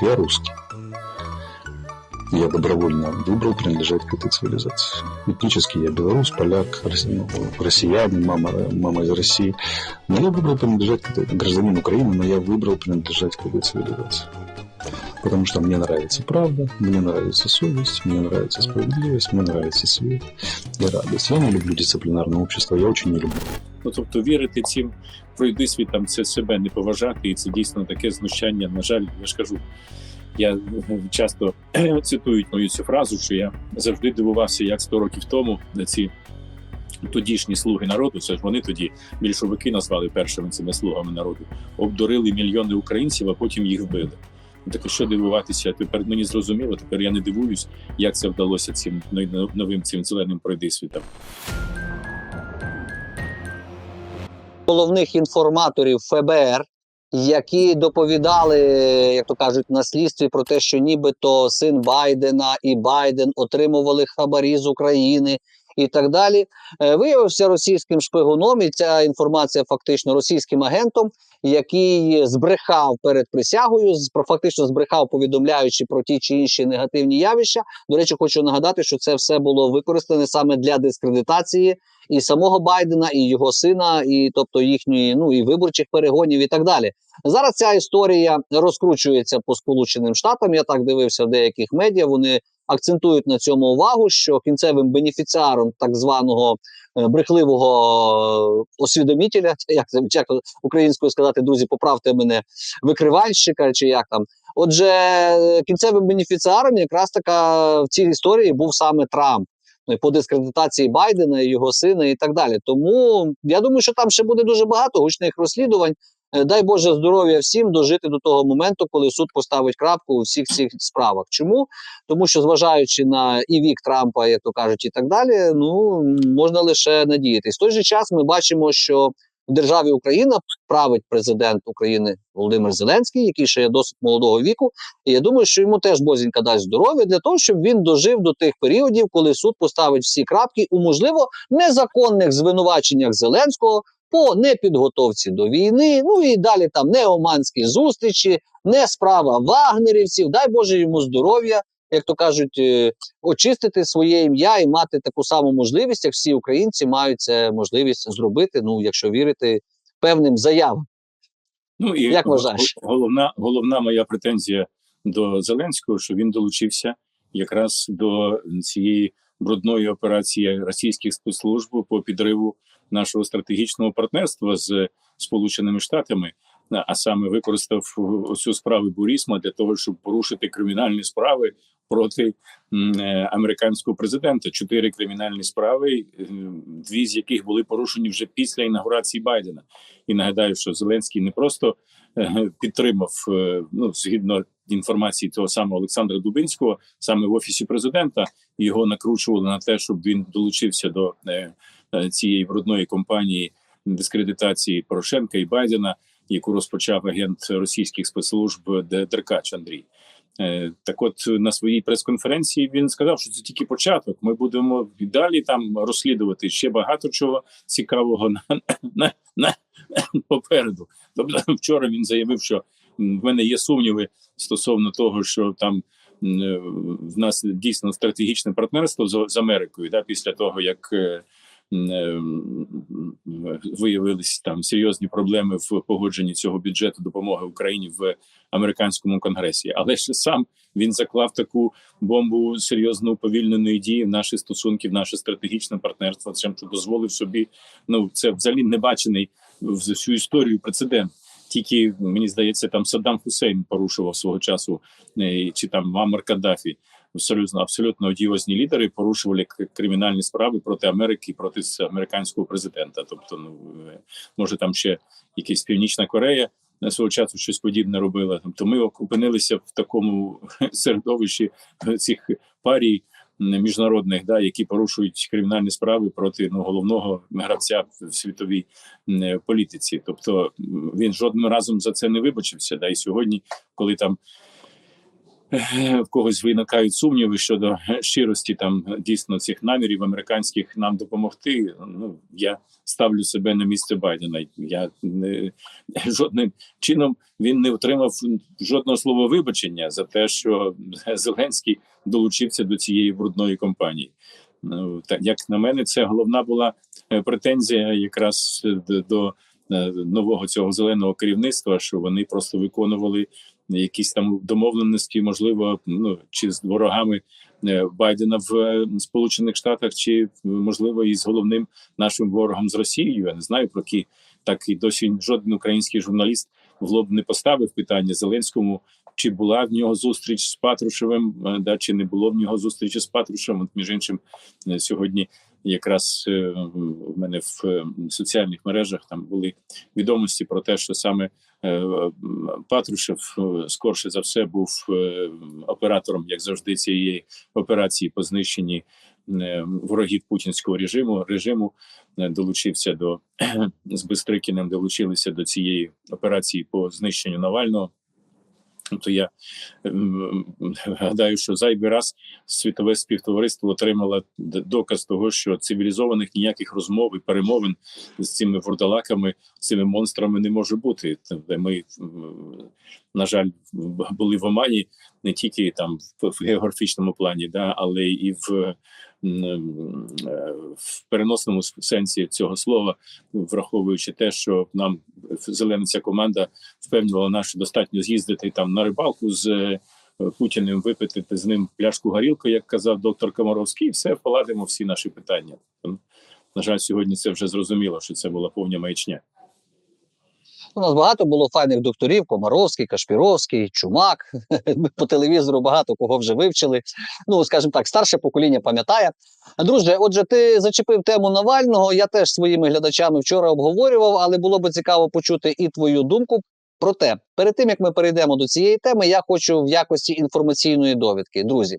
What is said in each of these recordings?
Я русский. Я добровольно выбрал принадлежать к этой цивилизации. Этнически я белорус, поляк, рос- россиянин, мама, мама из России. Но я выбрал принадлежать к этой, гражданин Украины, но я выбрал принадлежать к этой цивилизации. Потому что мне нравится правда, мне нравится совесть, мне нравится справедливость, мне нравится свет и радость. Я не люблю дисциплинарное общество, я очень не люблю. Ну тобто вірити цим пройди світам, це себе не поважати, і це дійсно таке знущання. На жаль, я ж кажу. Я е, часто цитують мою цю фразу, що я завжди дивувався, як 100 років тому ці тодішні слуги народу, це ж вони тоді більшовики назвали першими цими слугами народу, обдурили мільйони українців, а потім їх вбили. Ну, Так що дивуватися? Тепер мені зрозуміло. Тепер я не дивуюсь, як це вдалося цим ну, новим цим зеленим пройдисвітам. Головних інформаторів ФБР, які доповідали, як то кажуть, на слідстві про те, що нібито син Байдена і Байден отримували хабарі з України. І так далі Е, виявився російським шпигуном, і ця інформація фактично російським агентом, який збрехав перед присягою, фактично збрехав, повідомляючи про ті чи інші негативні явища. До речі, хочу нагадати, що це все було використане саме для дискредитації і самого Байдена, і його сина, і тобто їхньої ну і виборчих перегонів, і так далі. Зараз ця історія розкручується по Сполученим Штатам. Я так дивився в деяких медіа. Вони акцентують на цьому увагу, що кінцевим бенефіціаром так званого е, брехливого освідомітеля, як як українською сказати, друзі, поправте мене, викривальщика чи як там. Отже, е, кінцевим бенефіціаром якраз така в цій історії був саме Трамп ну, по дискредитації Байдена, його сина, і так далі. Тому я думаю, що там ще буде дуже багато гучних розслідувань. Е, Дай Боже здоров'я всім дожити до того моменту, коли суд поставить крапку у всіх цих справах. Чому? Тому що, зважаючи на і вік Трампа, як то кажуть, і так далі, ну можна лише надіятись. В той же час ми бачимо, що в державі Україна править президент України Володимир Зеленський, який ще є досить молодого віку. І я думаю, що йому теж бозінька дасть здоров'я для того, щоб він дожив до тих періодів, коли суд поставить всі крапки у можливо незаконних звинуваченнях Зеленського по непідготовці до війни. Ну і далі там не оманські зустрічі, не справа вагнерівців. Дай Боже йому здоров'я, як то кажуть, е, очистити своє ім'я і мати таку саму можливість, як всі українці мають це можливість зробити. Ну, якщо вірити певним заявам. Ну і Як вважаєш? головна, головна моя претензія до Зеленського, що він долучився якраз до цієї брудної операції російських спецслужб по підриву нашого стратегічного партнерства з Сполученими Штатами, а- саме використав цю справу Бурісма для того, щоб порушити кримінальні справи проти е, американського президента. Чотири кримінальні справи, е, дві з яких були порушені вже після інаугурації Байдена. І нагадаю, що Зеленський не просто е, підтримав е, ну згідно інформації того самого Олександра Дубинського, саме в офісі президента його накручували на те, щоб він долучився до е, е, цієї брудної кампанії дискредитації Порошенка і Байдена, яку розпочав агент російських спецслужб Деркач Андрій. Е, Так, от на своїй прес-конференції він сказав, що це тільки початок. Ми будемо і далі там розслідувати ще багато чого цікавого на, на, на попереду. Тобто, вчора він заявив, що в мене є сумніви стосовно того, що там е, в нас дійсно стратегічне партнерство з, з Америкою, да, після того як. Е, Виявились там серйозні проблеми в погодженні цього бюджету допомоги Україні в американському конгресі, але ж сам він заклав таку бомбу серйозно уповільненої дії в наші стосунки, в наше стратегічне партнерство. Чим що дозволив собі. Ну це взагалі не бачений в всю історію прецедент. Тільки мені здається, там Саддам Хусейн порушував свого часу, е, чи там Мамар Каддафі. Абсолютно абсолютно одіозні лідери порушували кримінальні справи проти Америки, проти американського президента. Тобто, ну е, може там ще якась Північна Корея на свого часу щось подібне робила. Тобто, ми опинилися в такому середовищі е, цих парій міжнародних, да, які порушують кримінальні справи проти ну, головного гравця в світовій м, е, політиці. Тобто він жодним разом за це не вибачився. Да, і сьогодні, коли там е, в когось виникають сумніви щодо щирості там дійсно цих намірів американських нам допомогти. Ну я ставлю себе на місце Байдена. Я не жодним чином він не отримав жодного слова вибачення за те, що Зеленський долучився до цієї брудної кампанії. Ну, так як на мене, це головна була е, претензія якраз до е, нового цього зеленого керівництва, що вони просто виконували якісь там домовленості, можливо, ну чи з ворогами е, Байдена в е, Сполучених Штатах, чи можливо і з головним нашим ворогом з Росією. Я не знаю про які так і досі жоден український журналіст в лоб не поставив питання Зеленському. Чи була в нього зустріч з Патрушевим, е, да, чи не було в нього зустрічі з Патрушевим? От, між іншим, сьогодні якраз е, в мене в е, соціальних мережах там були відомості про те, що саме е, Патрушев скорше за все був оператором, як завжди, цієї операції по знищенні ворогів путінського режиму. Режиму долучився до з Бистрикіним, долучилися до цієї операції по знищенню Навального. То я ем, гадаю, що зайвий раз світове співтовариство отримало доказ того, що цивілізованих ніяких розмов і перемовин з цими вурдалаками, цими монстрами не може бути. Ми, на жаль, були в Омані не тільки там в, географічному плані, да, але і в, в переносному сенсі цього слова, враховуючи те, що нам зелена ця команда впевнювала нас, що достатньо з'їздити там на рибалку з е, Путіним, випити з ним пляшку горілки, як казав доктор Комаровський, і все поладимо всі наші питання. На жаль, сьогодні це вже зрозуміло, що це була повня маячня. У нас багато було файних докторів: Комаровський, Кашпіровський, Чумак. Ми по телевізору багато кого вже вивчили. Ну, скажімо так, старше покоління пам'ятає. Друже, отже, ти зачепив тему Навального. Я теж своїми глядачами вчора обговорював, але було би цікаво почути і твою думку. Проте, перед тим як ми перейдемо до цієї теми, я хочу в якості інформаційної довідки. Друзі,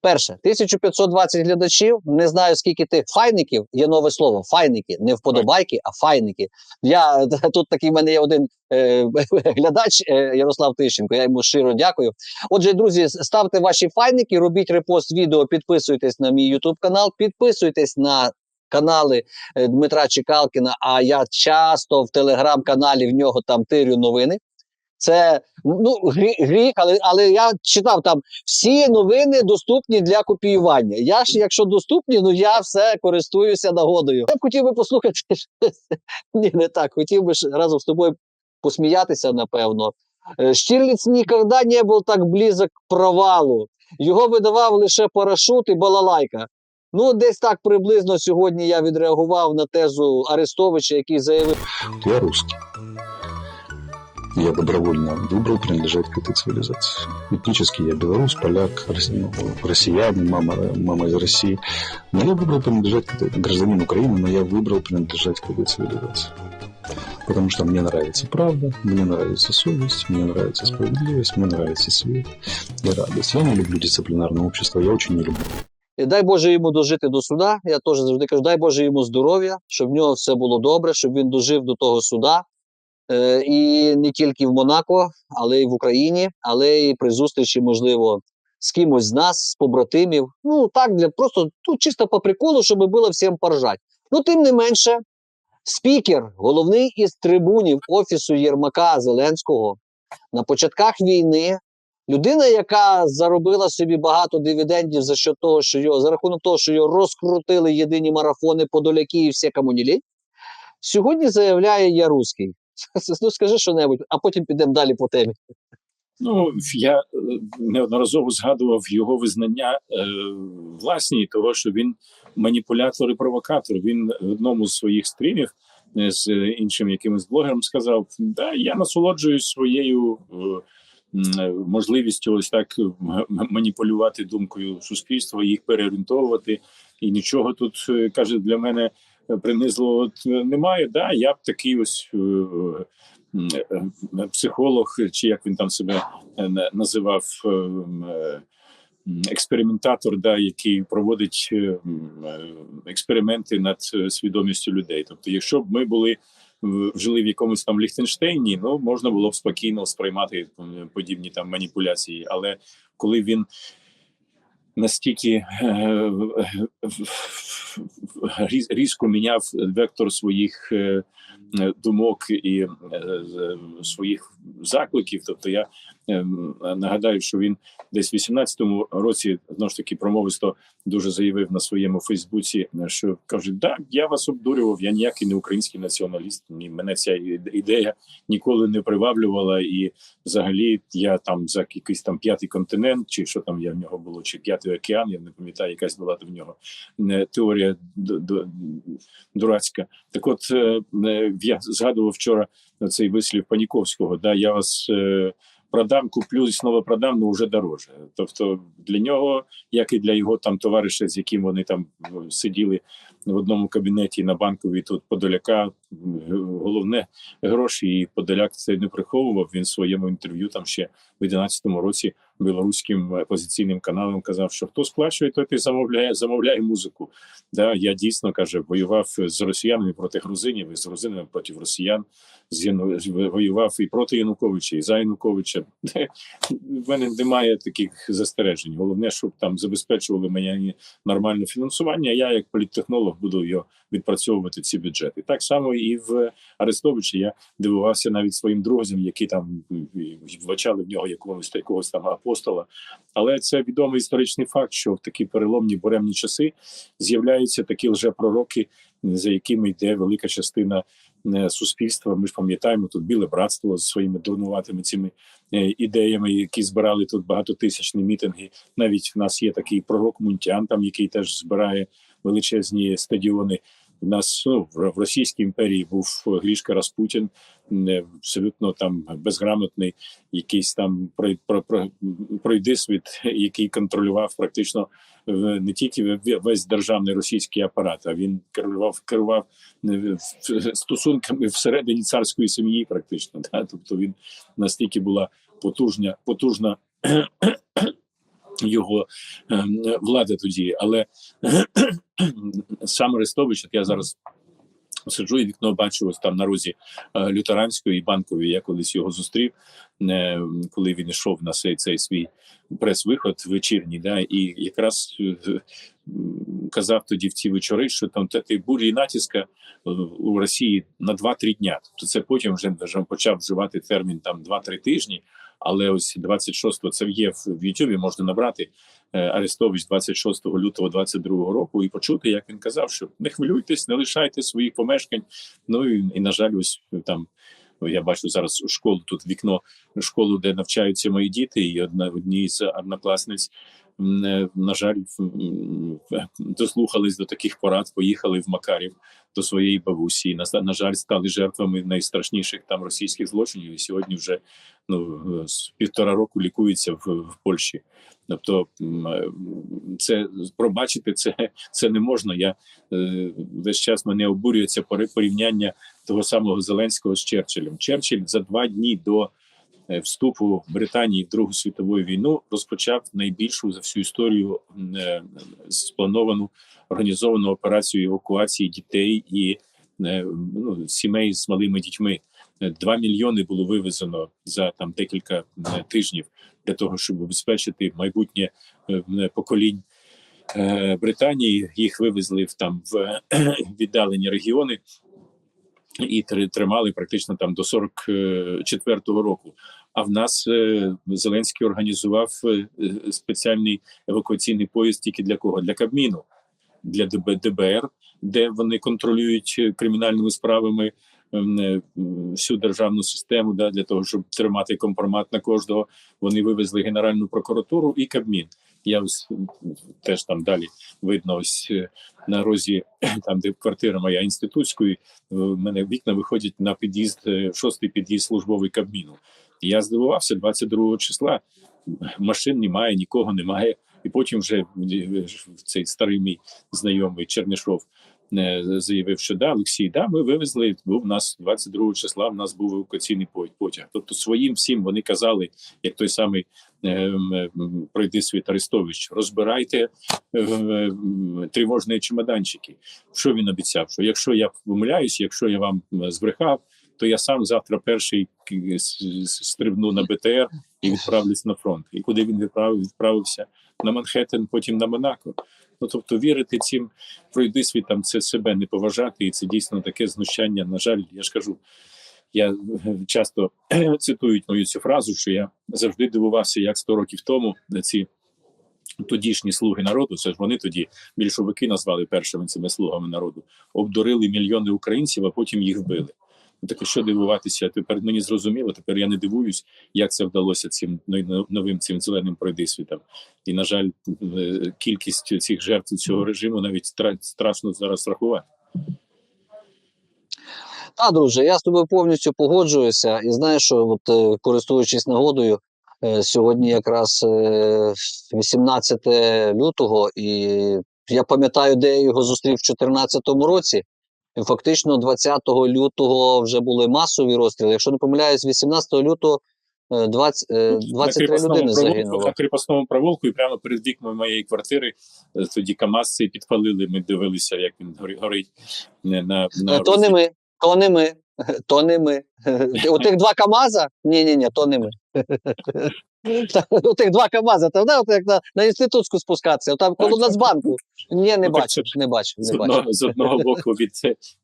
перше, 1520 глядачів. Не знаю скільки тих файників. Є нове слово файники, не вподобайки, а файники. Я тут такий в мене є один е, глядач е, Ярослав Тищенко. Я йому щиро дякую. Отже, друзі, ставте ваші файники, робіть репост відео, підписуйтесь на мій YouTube канал, підписуйтесь на канали е, Дмитра Чекалкіна. А я часто в телеграм-каналі в нього там тирю новини. Це ну грі- гріх, але, але я читав там всі новини доступні для копіювання. Я ж, якщо доступні, ну я все користуюся нагодою. Я б хотів би послухати. Ні, не так. Хотів би ж разом з тобою посміятися, напевно. Е, Штірліц ніколи не був так близок провалу. Його видавав лише парашут і балалайка. Ну, десь так приблизно сьогодні я відреагував на тезу Арестовича, який заявив. Я русский Я добровольно выбрал принадлежать к этой цивилизации. Этнически я белорус, поляк, рос- ну, россиянин, мама, мама из России. Но я выбрал принадлежать к этой, гражданин Украины, но я выбрал принадлежать к этой цивилизации. Потому что мне нравится правда, мне нравится совесть, мне нравится справедливость, мне нравится свет и радость. Я не люблю дисциплинарное общество, я очень не люблю. І дай Боже йому дожити до суда. Я теж завжди кажу, дай Боже йому здоров'я, щоб в нього все було добре, щоб він дожив до того суда. Е, і не тільки в Монако, але й в Україні, але і при зустрічі, можливо, з кимось з нас, з побратимів. Ну так, для просто ну, чисто по приколу, щоб було всім поржать. Ну, тим не менше, спікер, головний із трибунів офісу Єрмака Зеленського на початках війни Людина, яка заробила собі багато дивідендів за що того, що його за рахунок того, що його розкрутили єдині марафони подоляки і всі комунілі, сьогодні заявляє я русський. Ну скажи що небудь, а потім підемо далі по темі. Ну я е, неодноразово згадував його визнання е, власні того, що він маніпулятор і провокатор. Він в одному з своїх стрімів е, з іншим якимось блогером сказав: Да, я насолоджуюсь своєю. е, е, Можливістю ось так маніпулювати думкою суспільства, їх переорієнтовувати, і нічого тут каже для мене принизливого от, е, немає. Да, я б такий ось е, е, психолог, чи як він там себе називав експериментатор, да, який проводить експерименти над свідомістю людей. Тобто, якщо б ми були жили в якомусь там Ліхтенштейні, ну можна було б спокійно сприймати подібні там маніпуляції. Але коли він настільки е, різко міняв вектор своїх е, е, думок і е, своїх закликів. Тобто я е, нагадаю, що він десь в 18-му році знову ж таки промовисто дуже заявив на своєму Фейсбуці, що каже: так, я вас обдурював, я ніякий не український націоналіст. Ні, мене ця ідея ніколи не приваблювала. І взагалі я там за якийсь там п'ятий континент, чи що там я в нього було, чи п'ятий океан, я не пам'ятаю, якась була в нього е, теорія дурацька. Так от е, е, я згадував вчора цей вислів Паніковського. Да, я вас продам, куплю і знову продам, ну вже дороже. Тобто для нього, як і для його там товариша, з яким вони там сиділи в одному кабінеті на банковій тут Подоляка, головне гроші, і Подоляк це не приховував. Він в своєму інтерв'ю там ще в 11-му році білоруським опозиційним каналам казав, що хто сплачує, той замовляє, замовляє музику. Да, я дійсно каже, воював з росіянами проти грузинів, і з грузинами проти росіян. З воював і проти Януковича, і за Януковича. В мене немає таких застережень. Головне, щоб там забезпечували мені нормальне фінансування. Я, як політтехнолог, буду його відпрацьовувати ці бюджети. Так само і в Арестовичі я дивувався навіть своїм друзям, які там вбачали в нього якогось якогось там апостола. Але це відомий історичний факт, що в такі переломні буремні часи з'являються такі лжепророки, за якими йде велика частина е, суспільства. Ми ж пам'ятаємо тут біле братство з своїми дурнуватими цими е, ідеями, які збирали тут багатотисячні мітинги. Навіть в нас є такий пророк Мунтян, там який теж збирає величезні стадіони. У нас ну, в Російській імперії був Грішка Распутін, не абсолютно там безграмотний, якийсь там про- про- пройдисвіт, який контролював практично е, не тільки ве- весь державний російський апарат, а він керував керував е, стосунками всередині царської сім'ї, практично. Да? Тобто він настільки була потужня, потужна його е, влада тоді. Але сам Арестович, от я зараз сиджу і вікно бачу ось там на розі е, лютеранської і банкової. Я колись його зустрів, е, коли він йшов на цей, цей свій прес-виход вечірній, да, і якраз е, казав тоді в ці вечори, що там та- та бурі натиска у Росії на 2-3 дня. Тобто це потім вже, вже почав вживати термін там 2-3 тижні. Але ось 26-го це є в Ютубі, можна набрати е, Арестович 26 лютого 22 року і почути, як він казав, що не хвилюйтесь, не лишайте своїх помешкань. Ну і, і на жаль, ось там я бачу зараз школу тут вікно школу, де навчаються мої діти, і одна одній з однокласниць. На жаль, дослухались до таких порад, поїхали в Макарів до своєї бабусі. На, на жаль, стали жертвами найстрашніших там російських злочинів. І сьогодні вже ну з півтора року лікуються в, в Польщі. Тобто, це пробачити це, це не можна. Я е, весь час мене обурює це пори- порівняння того самого Зеленського з Черчиллем. Черчилль за два дні до вступу Британії в Другу світову війну розпочав найбільшу за всю історію е, сплановану організовану операцію евакуації дітей і е, ну, сімей з малими дітьми. Е, Два мільйони було вивезено за там декілька е, тижнів для того, щоб обезпечити майбутнє е, поколінь е, Британії. Їх вивезли в там в віддалені регіони і тр- тримали практично там до 44-го року. А в нас е, Зеленський організував е, е, спеціальний евакуаційний поїзд тільки для кого? Для Кабміну, для ДБ, ДБР, де вони контролюють кримінальними справами ем, всю державну систему, да, для того, щоб тримати компромат на кожного. Вони вивезли Генеральну прокуратуру і Кабмін. Я ось теж там далі видно, ось на розі, там де квартира моя інститутської, в мене вікна виходять на під'їзд, шостий під'їзд службовий Кабміну. Я здивувався 22 числа. Машин немає, нікого немає. І потім вже е, цей старий мій знайомий Чернишов е, заявив, що да, Олексій, да, ми вивезли. Був у нас 22 числа. В нас був евакуаційний потяг. Тобто своїм всім вони казали, як той самий е, пройди світ Арестович, розбирайте тривожні чемоданчики. Що він обіцяв? Що якщо я помиляюсь, якщо я вам збрехав, то я сам завтра перший с- стрибну на БТР і відправлюсь на фронт. І куди він відправив? Відправився на Манхеттен, потім на Монако. Ну тобто вірити цим пройди світам, це себе не поважати, і це дійсно таке знущання. На жаль, я ж кажу. Я е, часто цитують мою цю фразу, що я завжди дивувався, як 100 років тому ці тодішні слуги народу, це ж вони тоді більшовики назвали першими цими слугами народу, обдурили мільйони українців, а потім їх вбили. Так що дивуватися? Тепер мені зрозуміло. Тепер я не дивуюсь, як це вдалося цим новим цим зеленим пройдисвітам. І на жаль, е, кількість цих жертв цього режиму навіть страшно зараз рахувати. Та, друже, я з тобою повністю погоджуюся. І знаєш, що от, е, користуючись нагодою, е, сьогодні якраз е, 18 лютого, і я пам'ятаю, де я його зустрів в 2014 році. Фактично 20 лютого вже були масові розстріли. Якщо не помиляюсь, 18 лютого е, 20, е, 23 людини загинули загинуло. На кріпосному провулку і прямо перед вікнами моєї квартири е, тоді Камаси підпалили. Ми дивилися, як він гори- горить на, на Е, То не ми, то не ми, то не ми. У тих два КАМАЗа? Ні, ні, ні, то не ми. У тих два КАМАЗа, то да, от як на, на інститутську спускатися, там коло Нацбанку. Ні, не Ну, бачив, не бачив, з не бачив. одного, з одного боку від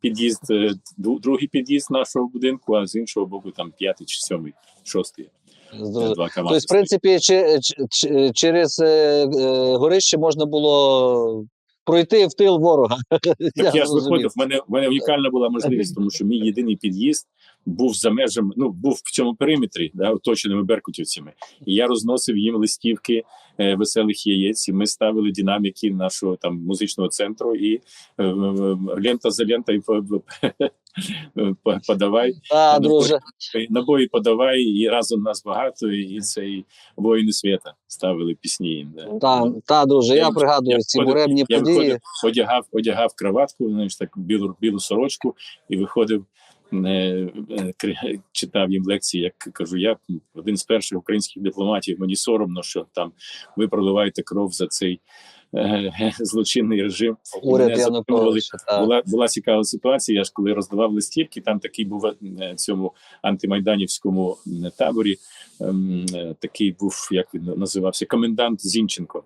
під'їзд, е, другий під'їзд нашого будинку, а з іншого боку, там п'ятий чи сьомий, шостий. Тобто, в принципі, чи, чи- чи- через е, е, горище можна було пройти в тил ворога. Так я, ж виходив. В мене, в мене унікальна була можливість, тому що мій єдиний під'їзд був за межами, ну був в цьому периметрі, да, оточеними беркутівцями. І я розносив їм листівки е, веселих яєць. І ми ставили динаміки нашого там музичного центру і е, е, лента за по- по- подавай. Та, Ну, друже, Набої подавай, і разом нас багато, і цей воїни свята ставили пісні. Да. та, та, друже, я Я- пригадую я ці буремні буремні я події. виходив, одягав, одягав краватку, знаєш, так білу, білу сорочку, і виходив, е, е, читав їм лекції. Як кажу, я один з перших українських дипломатів. Мені соромно, що там ви проливаєте кров за цей е, злочинний режим. Уряд Януковича. була була цікава ситуація. Я ж коли роздавав листівки, там такий був е, цьому антимайданівському е, таборі. ем, е, Такий був, як він називався, комендант Зінченко.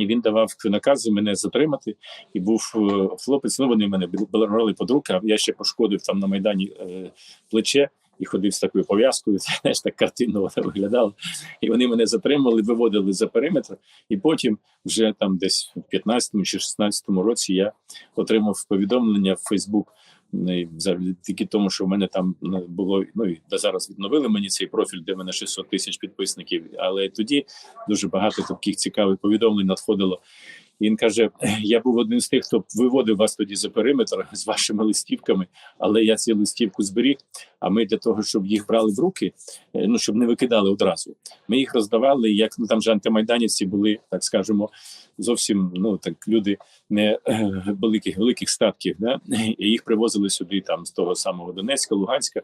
І він давав накази мене затримати. І був е, хлопець. Ну вони мене брали під руки, а я ще пошкодив там на майдані е, плече. І ходив з такою пов'язкою, знаєш, так картинно вона виглядала. І вони мене затримали, виводили за периметр. І потім, вже там десь в 15-му чи 16-му році, я отримав повідомлення в Фейсбук. Е, Завдяки тому, що в мене там ну, було ну і зараз відновили мені цей профіль, де в мене 600 тисяч підписників. Але тоді дуже багато таких цікавих повідомлень надходило. І він каже: Я був один з тих, хто виводив вас тоді за периметр з вашими листівками, але я цю листівку зберіг. А ми для того, щоб їх брали в руки, е, ну щоб не викидали одразу. Ми їх роздавали, як ну там же антимайданівці були, так скажемо, зовсім ну так люди не е, великих великих статків. Да? І їх привозили сюди, там з того самого Донецька, Луганська.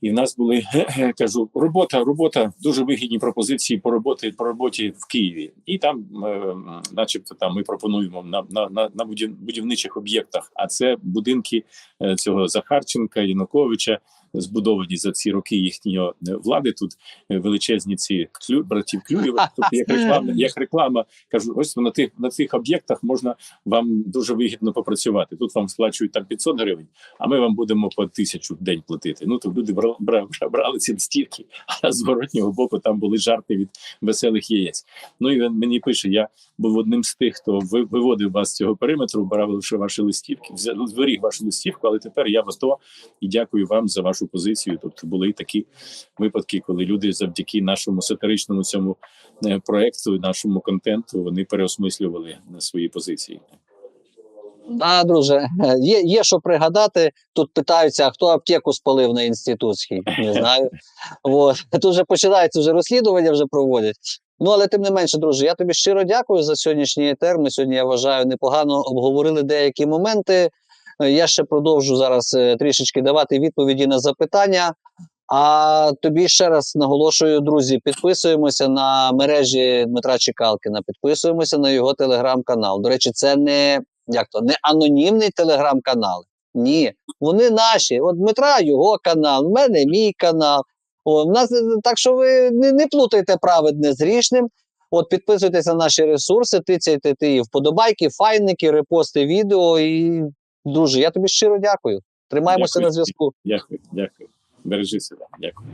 І в нас були кажу, робота, робота, дуже вигідні пропозиції по роботі по роботі в Києві. І там, е, начебто, там ми пропонуємо на на, на, на будівничих об'єктах. А це будинки е, цього Захарченка, Януковича, збудовані за ці роки їхньої е, влади. Тут е, величезні ці клю, братів Клюєвих. Тобто як реклама, як реклама, кажу, ось на тих на цих об'єктах можна вам дуже вигідно попрацювати. Тут вам сплачують там 500 гривень, а ми вам будемо по тисячу в день платити. Ну то люди брали, брали, брали ці листівки, а з зворотнього боку там були жарти від веселих яєць. Ну і він мені пише: я був одним з тих, хто виводив вас з цього периметру, брав лише ваші листівки, зберіг вашу листівку, але тепер я в АТО і дякую вам за вашу позицію. Тобто були і такі випадки, коли люди завдяки нашому сатиричному цьому е, проекту, нашому контенту, вони переосмислювали на свої позиції. А, друже, е, є, є що пригадати. Тут питаються, а хто аптеку спалив на інститутській. Не знаю. От. Тут вже починається вже розслідування, вже проводять. Ну, але тим не менше, друже, я тобі щиро дякую за сьогоднішній етер. Ми сьогодні, я вважаю, непогано обговорили деякі моменти. Е, Я ще продовжу зараз е, трішечки давати відповіді на запитання. А тобі ще раз наголошую, друзі, підписуємося на мережі Дмитра Чекалкіна, підписуємося на його телеграм-канал. До речі, це не як то не анонімний телеграм-канал. Ні, вони наші. От Дмитра його канал, в мене мій канал. О, в нас е, так що ви не, не плутайте праведне з грішним. От підписуйтесь на наші ресурси, тицяйте ті вподобайки, файники, репости відео. І друже, я тобі щиро дякую. Тримаємося Дякую. на зв'язку. Дякую, дякую. Бережи себе. Дякую.